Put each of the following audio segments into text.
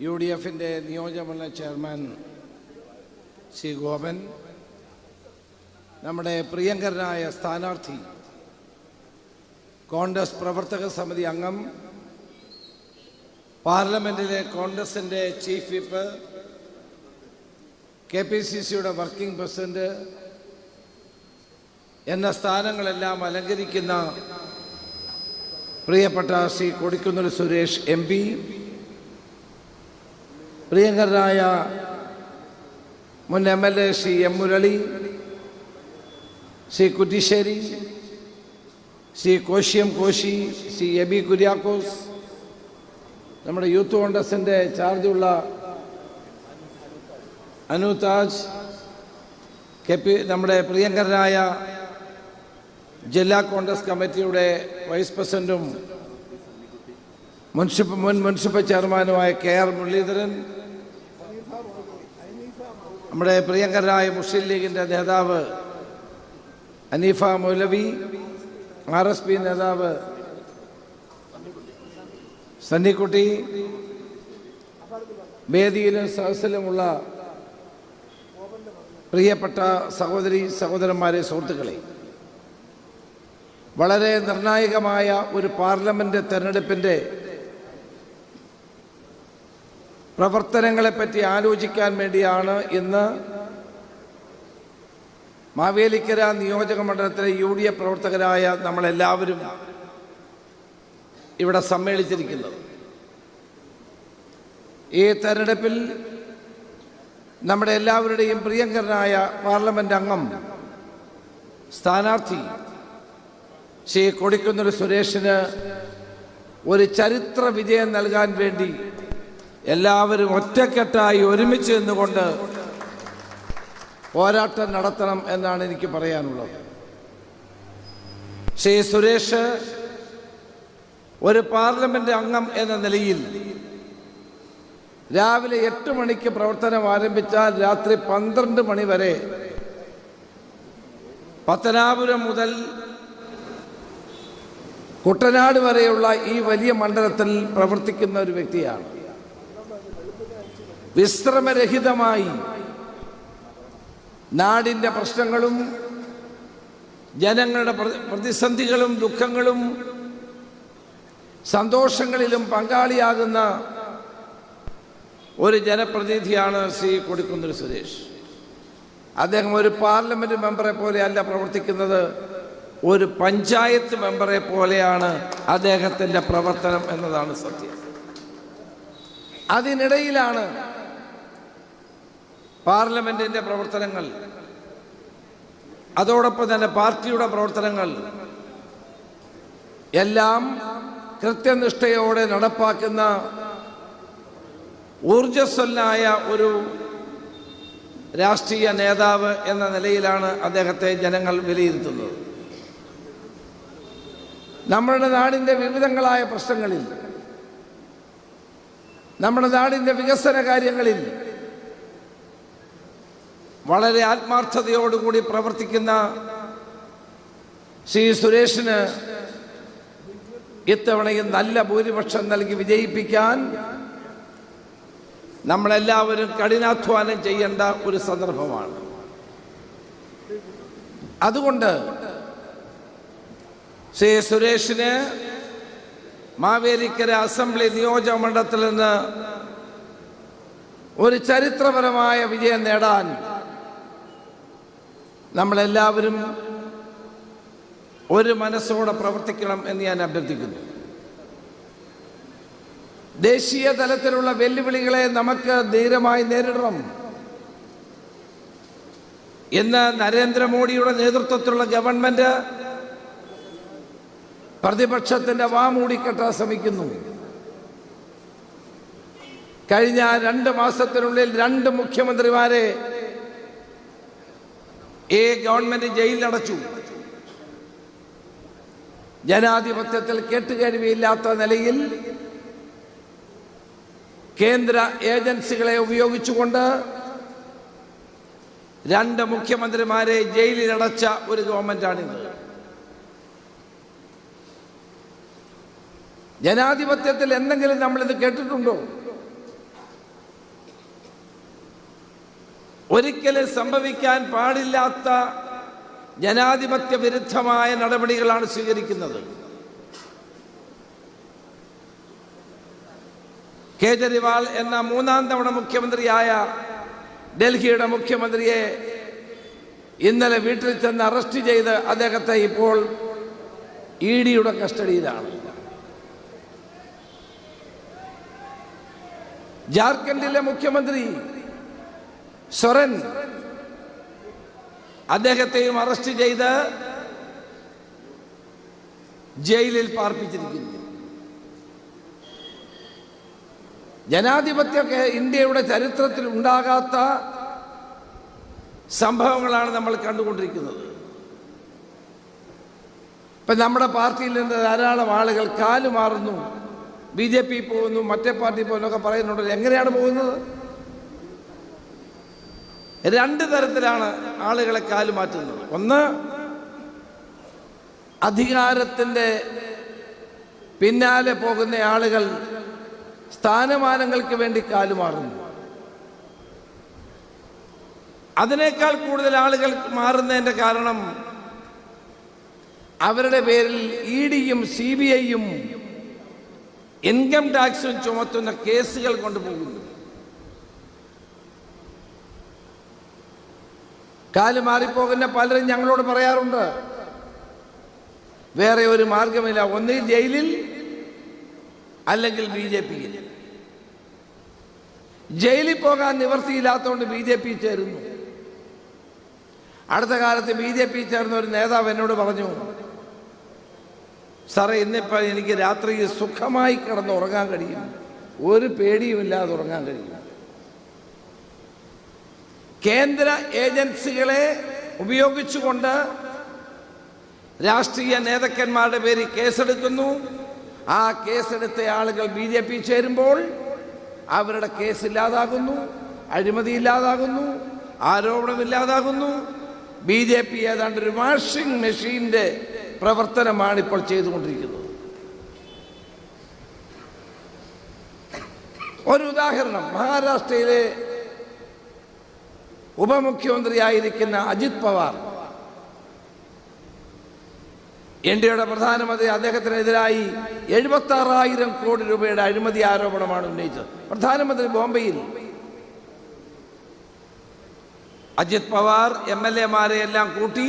U D എഫിന്റെ നിയോജകമണ്ഡല chairman C Gopan നമ്മുടെ പ്രിയങ്കരനായ സ്ഥാനാർത്ഥി കോൺഗ്രസ് പ്രവർത്തക സമിതി അംഗം പാർലമെന്റിലെ കോൺഗ്രസിന്റെ chief whip K P C സിയുടെ വർക്കിംഗ് പ്രസിഡന്റ് എന്ന സ്ഥാനങ്ങളെല്ലാം അലങ്കരിക്കുന്ന പ്രിയപ്പെട്ട ശ്രീ കൊടിക്കുന്നിൽ സുരേഷ് എം പി പ്രിയങ്കരനായ മുൻ M L A Shri M Murali Shri Kuttissery Shri കോശിയം Koshy Shri Eby Kuriakose നമ്മുടെ യൂത്ത് കോൺഗ്രസിന്റെ ചാർജുള്ള അനു താജ് കെ പി നമ്മുടെ പ്രിയങ്കരനായ ജില്ലാ കോൺഗ്രസ് കമ്മിറ്റിയുടെ വൈസ് പ്രസിഡന്റും മുൻസിപ്പൽ മുൻ മുനിസിപ്പൽ ചെയർമാനുമായ കെ ആർ മുരളീധരൻ നമ്മുടെ പ്രിയങ്കരനായ മുസ്ലിം ലീഗിന്റെ നേതാവ് Aneefa Moulavi R S P നേതാവ് സന്നിക്കുട്ടി വേദിയിലും സദസ്സിലുമുള്ള പ്രിയപ്പെട്ട സഹോദരി സഹോദരന്മാരെ സുഹൃത്തുക്കളെ വളരെ നിർണായകമായ ഒരു പാർലമെന്റ് തെരഞ്ഞെടുപ്പിന്റെ പ്രവർത്തനങ്ങളെപ്പറ്റി ആലോചിക്കാൻ വേണ്ടിയാണ് ഇന്ന് മാവേലിക്കര നിയോജക മണ്ഡലത്തിലെ യു ഡി എഫ് പ്രവർത്തകരായ നമ്മളെല്ലാവരും ഇവിടെ സമ്മേളിച്ചിരിക്കുന്നത്. ഈ തെരഞ്ഞെടുപ്പിൽ നമ്മുടെ എല്ലാവരുടെയും പ്രിയങ്കരനായ പാർലമെന്റ് അംഗം സ്ഥാനാർത്ഥി ശ്രീ കൊടിക്കുന്നൊരു സുരേഷിന് ഒരു ചരിത്ര വിജയം നൽകാൻ വേണ്ടി എല്ലാവരും ഒറ്റക്കെട്ടായി ഒരുമിച്ച് നിന്നുകൊണ്ട് പോരാട്ടം നടത്തണം എന്നാണ് എനിക്ക് പറയാനുള്ളത്. ശ്രീ സുരേഷ് ഒരു പാർലമെന്റ് അംഗം എന്ന നിലയിൽ രാവിലെ എട്ട് മണിക്ക് പ്രവർത്തനം ആരംഭിച്ചാൽ രാത്രി പന്ത്രണ്ട് മണി വരെ പത്തനാപുരം മുതൽ കുട്ടനാട് വരെയുള്ള ഈ വലിയ മണ്ഡലത്തിൽ പ്രവർത്തിക്കുന്ന ഒരു വ്യക്തിയാണ്. വിശ്രമരഹിതമായി നാടിന്റെ പ്രശ്നങ്ങളും ജനങ്ങളുടെ പ്ര- പ്രതിസന്ധികളും ദുഃഖങ്ങളും സന്തോഷങ്ങളിലും പങ്കാളിയാകുന്ന ഒരു ജനപ്രതിനിധിയാണ് ശ്രീ കൊടിക്കുന്നിൽ സുരേഷ്. അദ്ദേഹം ഒരു പാർലമെന്റ് മെമ്പറെ പോലെയല്ല പ്രവർത്തിക്കുന്നത്. ഒരു പഞ്ചായത്ത് മെമ്പറെ പോലെയാണ് അദ്ദേഹത്തിന്റെ പ്രവർത്തനം എന്നതാണ് സത്യം. അതിനിടയിലാണ് പാർലമെന്റിന്റെ പ്രവർത്തനങ്ങൾ അതോടൊപ്പം തന്നെ പാർട്ടിയുടെ പ്രവർത്തനങ്ങൾ എല്ലാം കൃത്യനിഷ്ഠയോടെ നടപ്പാക്കുന്ന ഊർജസ്വലനായ ഒരു രാഷ്ട്രീയ നേതാവ് എന്ന നിലയിലാണ് അദ്ദേഹത്തെ ജനങ്ങൾ വിലയിരുത്തുന്നത്. നമ്മുടെ നാടിന്റെ വിവിധങ്ങളായ പ്രശ്നങ്ങളിൽ നമ്മുടെ നാടിന്റെ വികസന കാര്യങ്ങളിൽ വളരെ ആത്മാർത്ഥതയോടുകൂടി പ്രവർത്തിക്കുന്ന ശ്രീ സുരേഷിന് ഇത്തവണയും നല്ല ഭൂരിപക്ഷം നൽകി വിജയിപ്പിക്കാൻ നമ്മളെല്ലാവരും കഠിനാധ്വാനം ചെയ്യേണ്ട ഒരു സന്ദർഭമാണ്. അതുകൊണ്ട് ശ്രീ സുരേഷിന് മാവേലിക്കര അസംബ്ലി നിയോജക മണ്ഡലത്തിൽ നിന്ന് ഒരു ചരിത്രപരമായ വിജയം നേടാൻ നമ്മളെല്ലാവരും ഒരു മനസ്സോടെ പ്രവർത്തിക്കണം എന്ന് ഞാൻ അഭ്യർത്ഥിക്കുന്നു. ദേശീയ തലത്തിലുള്ള വെല്ലുവിളികളെ നമുക്ക് ധീരമായി നേരിടണം. ഇന്ന് നരേന്ദ്രമോദിയുടെ നേതൃത്വത്തിലുള്ള ഗവൺമെന്റ് പ്രതിപക്ഷത്തിന്റെ വാ മൂടിക്കെട്ടാൻ ശ്രമിക്കുന്നു. കഴിഞ്ഞ രണ്ട് മാസത്തിനുള്ളിൽ രണ്ട് മുഖ്യമന്ത്രിമാരെ ഈ ഗവൺമെന്റ് ജയിലിലടച്ചു. ജനാധിപത്യത്തിൽ കേട്ടുകരുവിയില്ലാത്ത നിലയിൽ കേന്ദ്ര ഏജൻസികളെ ഉപയോഗിച്ചുകൊണ്ട് രണ്ട് മുഖ്യമന്ത്രിമാരെ ജയിലിലടച്ച ഒരു ഗവൺമെന്റാണിത്. ജനാധിപത്യത്തിൽ എന്തെങ്കിലും നമ്മളിത് കേട്ടിട്ടുണ്ടോ? ഒരിക്കലും സംഭവിക്കാൻ പാടില്ലാത്ത ജനാധിപത്യ വിരുദ്ധമായ നടപടികളാണ് സ്വീകരിക്കുന്നത്. കേജ്രിവാൾ എന്ന മൂന്നാം തവണ മുഖ്യമന്ത്രിയായ ഡൽഹിയുടെ മുഖ്യമന്ത്രിയെ ഇന്നലെ വീട്ടിൽ ചെന്ന് അറസ്റ്റ് ചെയ്ത് അദ്ദേഹത്തെ ഇപ്പോൾ ഇ ഡിയുടെ കസ്റ്റഡിയിലാണ്. ജാർഖണ്ഡിലെ മുഖ്യമന്ത്രി സൊറൻ അദ്ദേഹത്തെയും അറസ്റ്റ് ചെയ്ത് ജയിലിൽ പാർപ്പിച്ചിരിക്കുന്നു. ജനാധിപത്യമൊക്കെ ഇന്ത്യയുടെ ചരിത്രത്തിൽ ഉണ്ടാകാത്ത സംഭവങ്ങളാണ് നമ്മൾ കണ്ടുകൊണ്ടിരിക്കുന്നത്. ഇപ്പം നമ്മുടെ പാർട്ടിയിൽ നിന്ന് ധാരാളം ആളുകൾ കാലുമാറുന്നു. ബി ജെ പി പോകുന്നു മറ്റേ പാർട്ടി പോകുന്നൊക്കെ പറയുന്നുണ്ടല്ലോ എങ്ങനെയാണ് പോകുന്നത്? രണ്ട് തരത്തിലാണ് ആളുകളെ കാലുമാറ്റുന്നത് ഒന്ന് അധികാരത്തിന്റെ പിന്നാലെ പോകുന്ന ആളുകൾ സ്ഥാനമാനങ്ങൾക്ക് വേണ്ടി കാലുമാറുന്നു അതിനേക്കാൾ കൂടുതൽ ആളുകൾ മാറുന്നതിന്റെ കാരണം അവരുടെ പേരിൽ ഇ ഡിയും സി ബി ഐയും ഇൻകം ടാക്സും ചുമത്തുന്ന കേസുകൾ കൊണ്ടുപോകുന്നു. കാൽ മാറിപ്പോകുന്ന പലരും ഞങ്ങളോട് പറയാറുണ്ട് വേറെ ഒരു മാർഗമില്ല ഒന്നിൽ ജയിലിൽ അല്ലെങ്കിൽ ബി ജെ പിയിൽ. ജയിലിൽ പോകാൻ നിവർത്തിയില്ലാത്തതുകൊണ്ട് ബി ജെ പി ചേരുന്നു. അടുത്ത കാലത്ത് ബി ജെ പി ചേർന്ന ഒരു നേതാവ് എന്നോട് പറഞ്ഞു സാറേ ഇന്നിപ്പോൾ എനിക്ക് രാത്രി സുഖമായി കിടന്ന് ഉറങ്ങാൻ കഴിയും. ഒരു പേടിയുമില്ലാതെ ഉറങ്ങാൻ കഴിയും. കേന്ദ്ര ഏജൻസികളെ ഉപയോഗിച്ചുകൊണ്ട് രാഷ്ട്രീയ നേതാക്കന്മാരുടെ പേരിൽ കേസെടുക്കുന്നു. ആ കേസെടുത്ത ആളുകൾ ബി ജെ പി ചേരുമ്പോൾ അവരുടെ കേസ് ഇല്ലാതാകുന്നു അഴിമതി ഇല്ലാതാകുന്നു ആരോപണമില്ലാതാകുന്നു. ബി ജെ പി ഏതാണ്ട് ഒരു വാഷിംഗ് മെഷീന്റെ പ്രവർത്തനമാണ് ഇപ്പോൾ ചെയ്തുകൊണ്ടിരിക്കുന്നത്. ഒരു ഉദാഹരണം മഹാരാഷ്ട്രയിലെ ഉപമുഖ്യമന്ത്രിയായിരിക്കുന്ന അജിത് പവാർ ഇന്ത്യയുടെ പ്രധാനമന്ത്രി അദ്ദേഹത്തിനെതിരായി എഴുപത്തി ആറായിരം കോടി രൂപയുടെ അഴിമതി ആരോപണമാണ് ഉന്നയിച്ചത്. പ്രധാനമന്ത്രി ബോംബെയിൽ അജിത് പവാർ എം എൽ എമാരെ എല്ലാം കൂട്ടി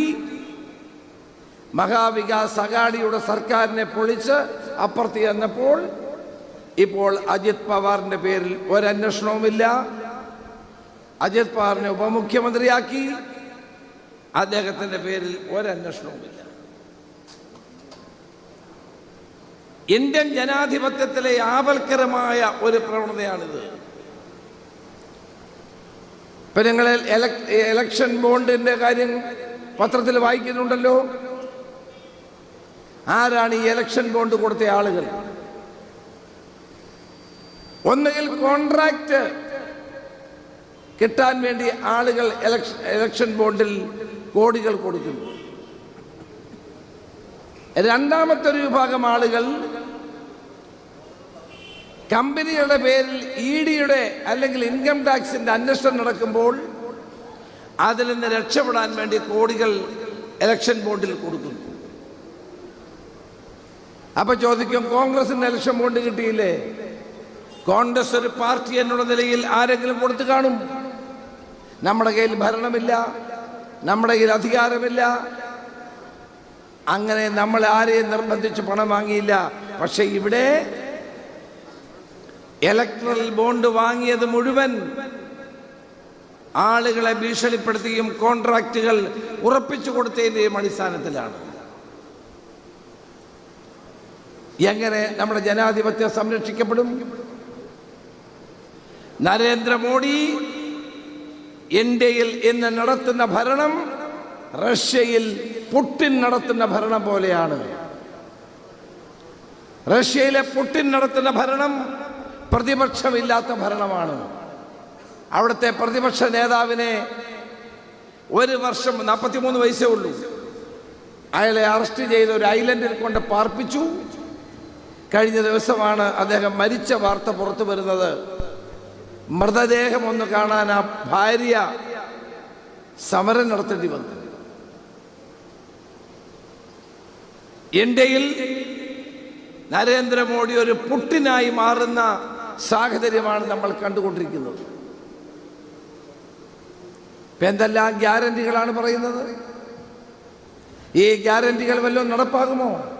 മഹാവികാസ് അഗാഡിയുടെ സർക്കാരിനെ പൊളിച്ച് അപ്പുറത്ത് ചെന്നപ്പോൾ ഇപ്പോൾ അജിത് പവാറിന്റെ പേരിൽ ഒരന്വേഷണവുമില്ല. അജിത് പവാറിനെ ഉപമുഖ്യമന്ത്രിയാക്കി. അദ്ദേഹത്തിന്റെ പേരിൽ ഒരന്വേഷണവുമില്ല. ഇന്ത്യൻ ജനാധിപത്യത്തിലെ ആപൽക്കരമായ ഒരു പ്രവണതയാണിത്. ഇപ്പൊ നിങ്ങൾ എലക്ഷൻ ബോണ്ടിന്റെ കാര്യം പത്രത്തിൽ വായിക്കുന്നുണ്ടല്ലോ. ആരാണ് ഈ എലക്ഷൻ ബോണ്ട് കൊടുത്ത ആളുകൾ? ഒന്നുകിൽ കോൺട്രാക്ട് കിട്ടാൻ വേണ്ടി ആളുകൾ ഇലക്ഷൻ ബോണ്ടിൽ കോടികൾ കൊടുക്കുന്നു. രണ്ടാമത്തെ ഒരു വിഭാഗം ആളുകൾ കമ്പനികളുടെ പേരിൽ ഇ ഡിയുടെ അല്ലെങ്കിൽ ഇൻകം ടാക്സിന്റെ അന്വേഷണം നടക്കുമ്പോൾ അതിൽ നിന്ന് രക്ഷപ്പെടാൻ വേണ്ടി കോടികൾ ഇലക്ഷൻ ബോണ്ടിൽ കൊടുക്കുന്നു. അപ്പൊ ചോദിക്കും കോൺഗ്രസിന് ഇലക്ഷൻ ബോണ്ട് കിട്ടിയില്ലേ? കോൺഗ്രസ് ഒരു പാർട്ടി എന്നുള്ള നിലയിൽ ആരെങ്കിലും കൊടുത്തു കാണും? നമ്മുടെ കയ്യിൽ ഭരണമില്ല നമ്മുടെ കയ്യിൽ അധികാരമില്ല. അങ്ങനെ നമ്മൾ ആരെയും നിർബന്ധിച്ച് പണം വാങ്ങിയില്ല. പക്ഷെ ഇവിടെ ഇലക്ട്രൽ ബോണ്ട് വാങ്ങിയത് മുഴുവൻ ആളുകളെ ഭീഷണിപ്പെടുത്തിയും കോൺട്രാക്റ്റുകൾ ഉറപ്പിച്ചു കൊടുത്തതിന്റെയും അടിസ്ഥാനത്തിലാണ്. എങ്ങനെ നമ്മുടെ ജനാധിപത്യം സംരക്ഷിക്കപ്പെടും? നരേന്ദ്രമോദി ഇന്ത്യയിൽ ഇന്ന് നടത്തുന്ന ഭരണം റഷ്യയിൽ പുട്ടിൻ നടത്തുന്ന ഭരണം പോലെയാണ്. റഷ്യയിലെ പുട്ടിൻ നടത്തുന്ന ഭരണം പ്രതിപക്ഷമില്ലാത്ത ഭരണമാണ്. അവിടുത്തെ പ്രതിപക്ഷ നേതാവിനെ ഒരു വർഷം നാൽപ്പത്തിമൂന്ന് വയസ്സേ ഉള്ളൂ. അയാളെ അറസ്റ്റ് ചെയ്ത് ഒരു ഐലൻഡിൽ കൊണ്ട് പാർപ്പിച്ചു. കഴിഞ്ഞ ദിവസമാണ് അദ്ദേഹം മരിച്ച വാർത്ത പുറത്തു വരുന്നത്. മൃതദേഹം ഒന്ന് കാണാൻ ആ ഭാര്യ സമരം നടത്തേണ്ടി വന്നു. ഇന്ത്യയിൽ നരേന്ദ്രമോദി ഒരു പുട്ടിനായി മാറുന്ന സാഹചര്യമാണ് നമ്മൾ കണ്ടുകൊണ്ടിരിക്കുന്നത്. എന്തെല്ലാം ഗ്യാരണ്ടികളാണ് പറയുന്നത്? ഈ ഗ്യാരണ്ടികൾ വല്ലതും നടപ്പാകുമോ?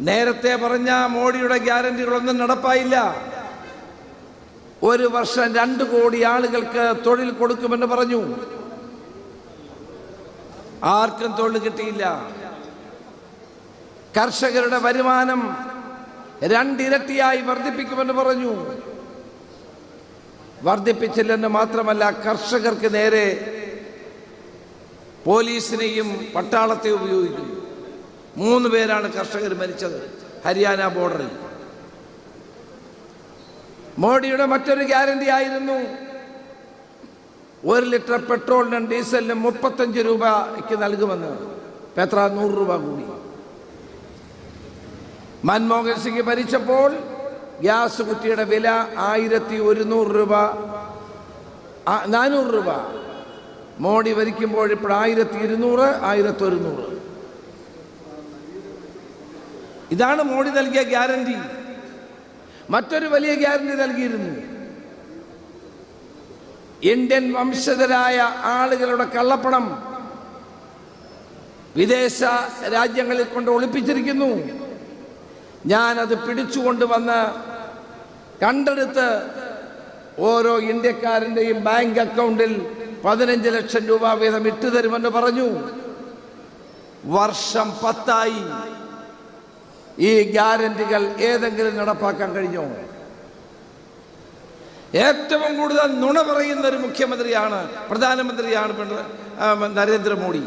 നേരത്തെ പറഞ്ഞ മോഡിയുടെ ഗ്യാരണ്ടികളൊന്നും നടപ്പായില്ല. ഒരു വർഷം രണ്ട് കോടി ആളുകൾക്ക് തൊഴിൽ കൊടുക്കുമെന്ന് പറഞ്ഞു. ആർക്കും തൊഴിൽ കിട്ടിയില്ല. കർഷകരുടെ വരുമാനം രണ്ടിരട്ടിയായി വർദ്ധിപ്പിക്കുമെന്ന് പറഞ്ഞു. വർദ്ധിപ്പിച്ചില്ലെന്ന് മാത്രമല്ല കർഷകർക്ക് നേരെ പോലീസിനെയും പട്ടാളത്തെ ഉപയോഗിക്കുന്നു. മൂന്ന് പേരാണ് കർഷകർ മരിച്ചത് ഹരിയാന ബോർഡറിൽ മോഡിയുടെ മറ്റൊരു ഗ്യാരണ്ടി ആയിരുന്നു. ഒരു ലിറ്റർ പെട്രോളിനും ഡീസലിനും മുപ്പത്തഞ്ച് രൂപയ്ക്ക് നൽകുമെന്ന്. പെത്ര നൂറ് രൂപ കൂടി. മൻമോഹൻ സിംഗ് ഭരിച്ചപ്പോൾ ഗ്യാസ് കുറ്റിയുടെ വില ആയിരത്തി ഒരുന്നൂറ് രൂപ നാനൂറ് രൂപ. മോഡി ഭരിക്കുമ്പോൾ ഇപ്പോൾ ആയിരത്തി ഇരുന്നൂറ് ആയിരത്തി ഒരുന്നൂറ്. ഇതാണ് മോഡി നൽകിയ ഗ്യാരണ്ടി. മറ്റൊരു വലിയ ഗ്യാരണ്ടി നൽകിയിരുന്നു. ഇന്ത്യൻ വംശജരായ ആളുകളുടെ കള്ളപ്പണം വിദേശ രാജ്യങ്ങളിൽ കൊണ്ട് ഒളിപ്പിച്ചിരിക്കുന്നു. ഞാനത് പിടിച്ചുകൊണ്ടുവന്ന് കണ്ടെടുത്ത് ഓരോ ഇന്ത്യക്കാരന്റെയും ബാങ്ക് അക്കൗണ്ടിൽ പതിനഞ്ച് ലക്ഷം രൂപ വീതം ഇട്ടുതരുമെന്ന് പറഞ്ഞു. വർഷം പത്തായി. ഈ ഗ്യാരണ്ടികൾ ഏതെങ്കിലും നടപ്പാക്കാൻ കഴിഞ്ഞോ? ഏറ്റവും കൂടുതൽ നുണ പറയുന്ന ഒരു മുഖ്യമന്ത്രിയാണ് പ്രധാനമന്ത്രിയാണ് നരേന്ദ്രമോദി.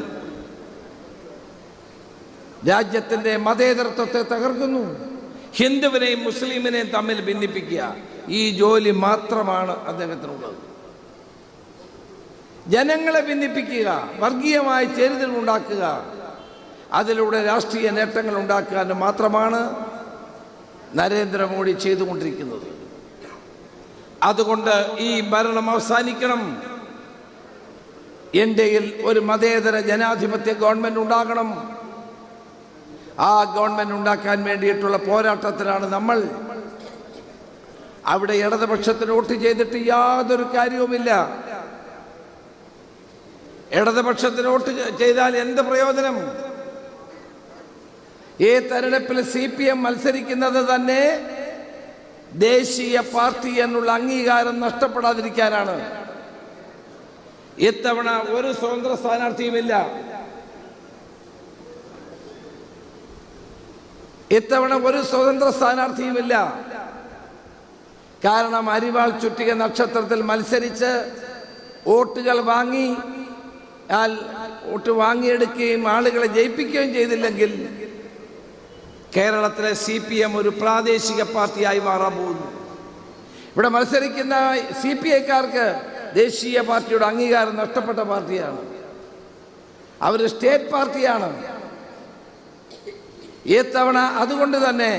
രാജ്യത്തിന്റെ മതേതരത്വത്തെ തകർക്കുന്നു. ഹിന്ദുവിനെയും മുസ്ലിമിനെയും തമ്മിൽ ഭിന്നിപ്പിക്കുക. ഈ ജോലി മാത്രമാണ് അദ്ദേഹത്തിനുള്ളത്. ജനങ്ങളെ ഭിന്നിപ്പിക്കുക വർഗീയമായ ചേരുതൽ ഉണ്ടാക്കുക അതിലൂടെ രാഷ്ട്രീയ നേട്ടങ്ങൾ ഉണ്ടാക്കാൻ മാത്രമാണ് നരേന്ദ്രമോദി ചെയ്തുകൊണ്ടിരിക്കുന്നത്. അതുകൊണ്ട് ഈ ഭരണം അവസാനിക്കണം. ഇന്ത്യയിൽ ഒരു മതേതര ജനാധിപത്യ ഗവൺമെന്റ് ഉണ്ടാകണം. ആ ഗവൺമെന്റ് ഉണ്ടാക്കാൻ വേണ്ടിയിട്ടുള്ള പോരാട്ടത്തിലാണ് നമ്മൾ. അവിടെ ഇടതുപക്ഷത്തിന് വോട്ട് ചെയ്തിട്ട് യാതൊരു കാര്യവുമില്ല. ഇടതുപക്ഷത്തിന് വോട്ട് ചെയ്താൽ എന്ത് പ്രയോജനം? ഈ തെരഞ്ഞെടുപ്പിൽ സി പി എം മത്സരിക്കുന്നത് തന്നെ ദേശീയ പാർട്ടി എന്നുള്ള അംഗീകാരം നഷ്ടപ്പെടാതിരിക്കാനാണ്. ഇത്തവണ ഒരു സ്വതന്ത്ര സ്ഥാനാർത്ഥിയുമില്ല. ഇത്തവണ ഒരു സ്വതന്ത്ര സ്ഥാനാർത്ഥിയുമില്ല. കാരണം അരിവാൾ ചുറ്റിക നക്ഷത്രത്തിൽ മത്സരിച്ച് വോട്ടുകൾ വാങ്ങി വോട്ട് വാങ്ങിയെടുക്കുകയും ആളുകളെ ജയിപ്പിക്കുകയും ചെയ്തില്ലെങ്കിൽ കേരളത്തിലെ സി പി എം ഒരു പ്രാദേശിക പാർട്ടിയായി മാറാൻ പോകുന്നു. ഇവിടെ മത്സരിക്കുന്ന സി പി ഐക്കാർക്ക് ദേശീയ പാർട്ടിയുടെ അംഗീകാരം നഷ്ടപ്പെട്ട പാർട്ടിയാണ്. അവർ സ്റ്റേറ്റ് പാർട്ടിയാണ്. ഇത്തവണ അതുകൊണ്ട് തന്നെ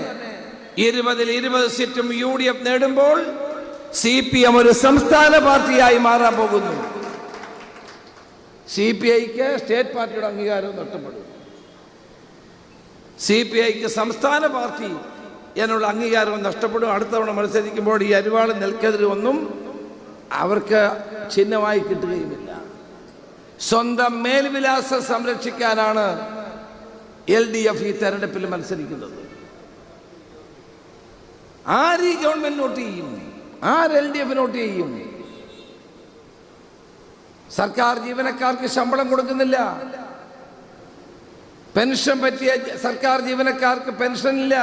ഇരുപതിൽ ഇരുപത് സീറ്റും യു ഡി എഫ് നേടുമ്പോൾ സി പി എം ഒരു സംസ്ഥാന പാർട്ടിയായി മാറാൻ പോകുന്നു. സി പി ഐക്ക് സ്റ്റേറ്റ് പാർട്ടിയുടെ അംഗീകാരവും നഷ്ടപ്പെടും സി പി ഐക്ക് സംസ്ഥാന പാർട്ടി എന്നുള്ള അംഗീകാരം നഷ്ടപ്പെടും. അടുത്തവണ മത്സരിക്കുമ്പോൾ ഈ അരിവാളും നെൽക്കെതിരും ഒന്നും അവർക്ക് ചിഹ്നമായി കിട്ടുകയുമില്ല. സ്വന്തം മേൽവിലാസം സംരക്ഷിക്കാനാണ് എൽ ഡി എഫ് ഈ തെരഞ്ഞെടുപ്പിൽ മത്സരിക്കുന്നത്. ആര് ഈ ഗവൺമെന്റ് നോട്ട് ചെയ്യും? ആര് എൽ ഡി എഫ് നോട്ട് ചെയ്യും? സർക്കാർ ജീവനക്കാർക്ക് ശമ്പളം കൊടുക്കുന്നില്ല. പെൻഷൻ പറ്റിയ സർക്കാർ ജീവനക്കാർക്ക് പെൻഷൻ ഇല്ല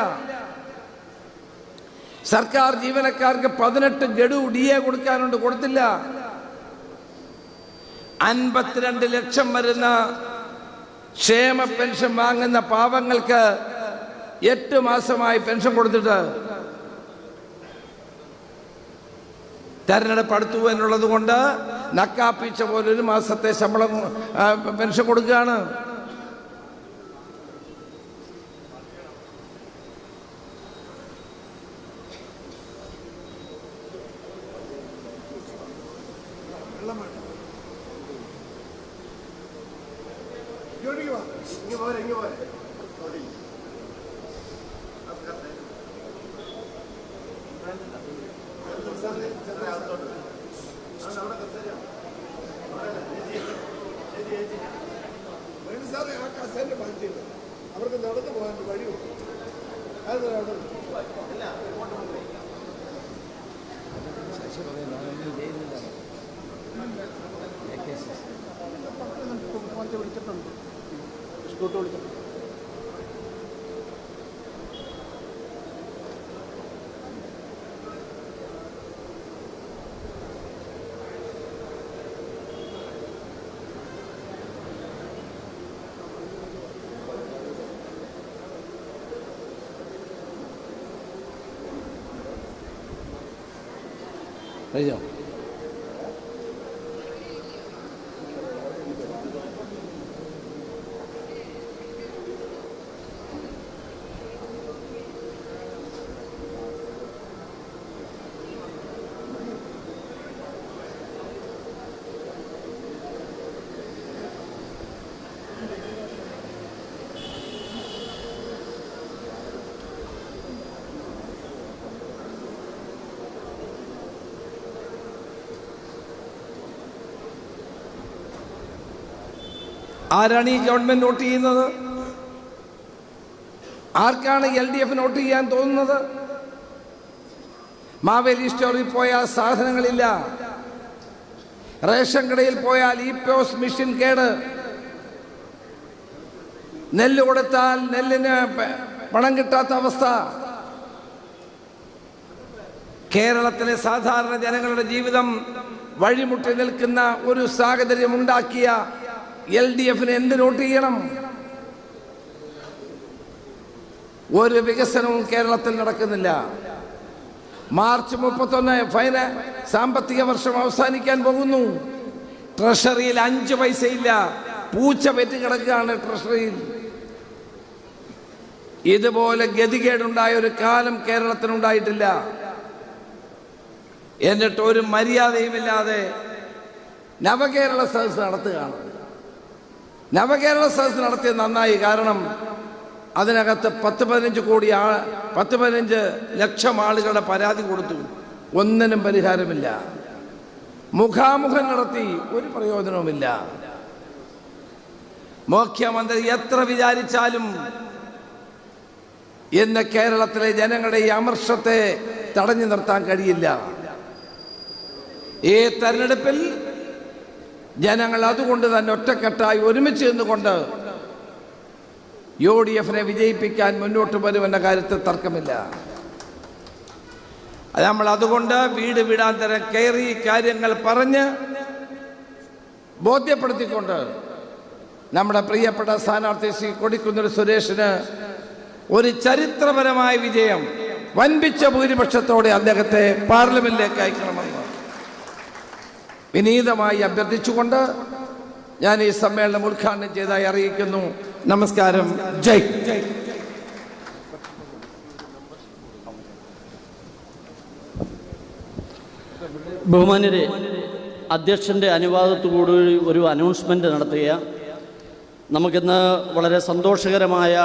സർക്കാർ ജീവനക്കാർക്ക് പതിനെട്ട് ഗഡു ഡി എ കൊടുക്കാനുണ്ട് കൊടുത്തില്ല. അൻപത്തിരണ്ട് ലക്ഷം വരുന്ന ക്ഷേമ പെൻഷൻ വാങ്ങുന്ന പാവങ്ങൾക്ക് എട്ട് മാസമായി പെൻഷൻ കൊടുത്തിട്ട്. തെരഞ്ഞെടുപ്പ് അടുത്തു എന്നുള്ളത് കൊണ്ട് നക്കാപ്പിച്ച പോലെ ഒരു മാസത്തെ ശമ്പളം പെൻഷൻ കൊടുക്കുകയാണ്. വിളിച്ചിട്ടുണ്ട് സ്കൂട്ട് വിളിച്ചിട്ടുണ്ട് കഴിഞ്ഞോ ആരാണ് ഈ ഗവൺമെന്റ് നോട്ട് ചെയ്യുന്നത്? ആർക്കാണ് എൽ ഡി എഫ് നോട്ട് ചെയ്യാൻ തോന്നുന്നത്? മാവേലി സ്റ്റോറിൽ പോയാൽ സാധനങ്ങളില്ല. റേഷൻ കടയിൽ പോയാൽ ഈ പോസ് മെഷീൻ കേട്. നെല്ല് കൊടുത്താൽ നെല്ലിന് പണം കിട്ടാത്ത അവസ്ഥ. കേരളത്തിലെ സാധാരണ ജനങ്ങളുടെ ജീവിതം വഴിമുട്ടി നിൽക്കുന്ന ഒരു സാഹചര്യം ഉണ്ടാക്കിയ എൽ ഡി എഫിന് എന്ത് നോട്ട് ചെയ്യണം? ഒരു വികസനവും കേരളത്തിൽ നടക്കുന്നില്ല. മാർച്ച് മുപ്പത്തൊന്ന് ഫൈന സാമ്പത്തിക വർഷം അവസാനിക്കാൻ പോകുന്നു. ട്രഷറിയിൽ അഞ്ച് പൈസയില്ല. പൂച്ച പെറ്റ് കിടക്കുകയാണ് ട്രഷറിയിൽ. ഇതുപോലെ ഗതികേടുണ്ടായ ഒരു കാലം കേരളത്തിനുണ്ടായിട്ടില്ല. എന്നിട്ട് ഒരു മര്യാദയുമില്ലാതെ നവകേരള സദസ് നടത്തുകയാണ്. നവകേരള സദസ് നടത്തിയത് നന്നായി. കാരണം അതിനകത്ത് പത്ത് പതിനഞ്ച് കോടി ആ പത്ത് പതിനഞ്ച് ലക്ഷം ആളുകളുടെ പരാതി കൊടുത്തു. ഒന്നിനും പരിഹാരമില്ല. മുഖാമുഖം നടത്തി ഒരു പ്രയോജനവുമില്ല. മുഖ്യമന്ത്രി എത്ര വിചാരിച്ചാലും ഇന്ന് കേരളത്തിലെ ജനങ്ങളുടെ ഈ അമർഷത്തെ തടഞ്ഞു നിർത്താൻ കഴിയില്ല. ഈ തെരഞ്ഞെടുപ്പിൽ ജനങ്ങൾ അതുകൊണ്ട് തന്നെ ഒറ്റക്കെട്ടായി ഒരുമിച്ച് നിന്നുകൊണ്ട് യു ഡി എഫിനെ വിജയിപ്പിക്കാൻ മുന്നോട്ട് വരുമെന്ന കാര്യത്തിൽ തർക്കമില്ല. നമ്മൾ അതുകൊണ്ട് വീട് വീടാന്തരം കയറി കാര്യങ്ങൾ പറഞ്ഞ് ബോധ്യപ്പെടുത്തിക്കൊണ്ട് നമ്മുടെ പ്രിയപ്പെട്ട സ്ഥാനാർത്ഥി ശ്രീ കൊടിക്കുന്നിൽ സുരേഷിന് ഒരു ചരിത്രപരമായ വിജയം വൻപിച്ച ഭൂരിപക്ഷത്തോടെ അദ്ദേഹത്തെ പാർലമെന്റിലേക്ക് അയക്കണമെന്ന് വിനീതമായി അഭ്യർത്ഥിച്ചുകൊണ്ട് ഞാൻ ഈ സമ്മേളനം ഉദ്ഘാടനം ചെയ്തായി അറിയിക്കുന്നു. നമസ്കാരം. ജയ്. ബഹുമാന്യരെ അധ്യക്ഷന്റെ അനുവാദത്തോടു ഒരു അനൗൺസ്മെന്റ് നടത്തുക നമുക്കിന്ന് വളരെ സന്തോഷകരമായ